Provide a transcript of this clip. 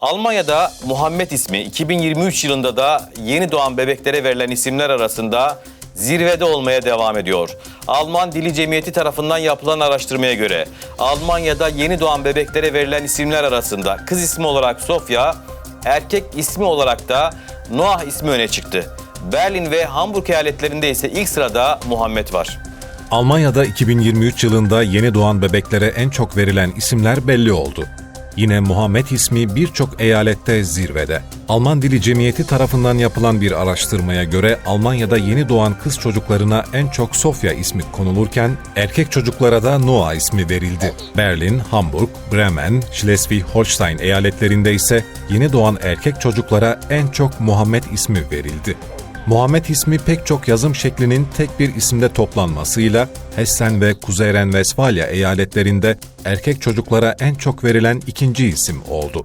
Almanya'da Muhammed ismi 2023 yılında da yeni doğan bebeklere verilen isimler arasında zirvede olmaya devam ediyor. Alman Dili Cemiyeti tarafından yapılan araştırmaya göre Almanya'da yeni doğan bebeklere verilen isimler arasında kız ismi olarak Sofia, erkek ismi olarak da Noah ismi öne çıktı. Berlin ve Hamburg eyaletlerinde ise ilk sırada Muhammed var. Almanya'da 2023 yılında yeni doğan bebeklere en çok verilen isimler belli oldu. Yine Muhammed ismi birçok eyalette zirvede. Alman Dili Cemiyeti tarafından yapılan bir araştırmaya göre Almanya'da yeni doğan kız çocuklarına en çok Sofia ismi konulurken erkek çocuklara da Noah ismi verildi. Berlin, Hamburg, Bremen, Schleswig-Holstein eyaletlerinde ise yeni doğan erkek çocuklara en çok Muhammed ismi verildi. Muhammed ismi pek çok yazım şeklinin tek bir isimde toplanmasıyla Hessen ve Kuzey Ren-Vesfalya eyaletlerinde erkek çocuklara en çok verilen ikinci isim oldu.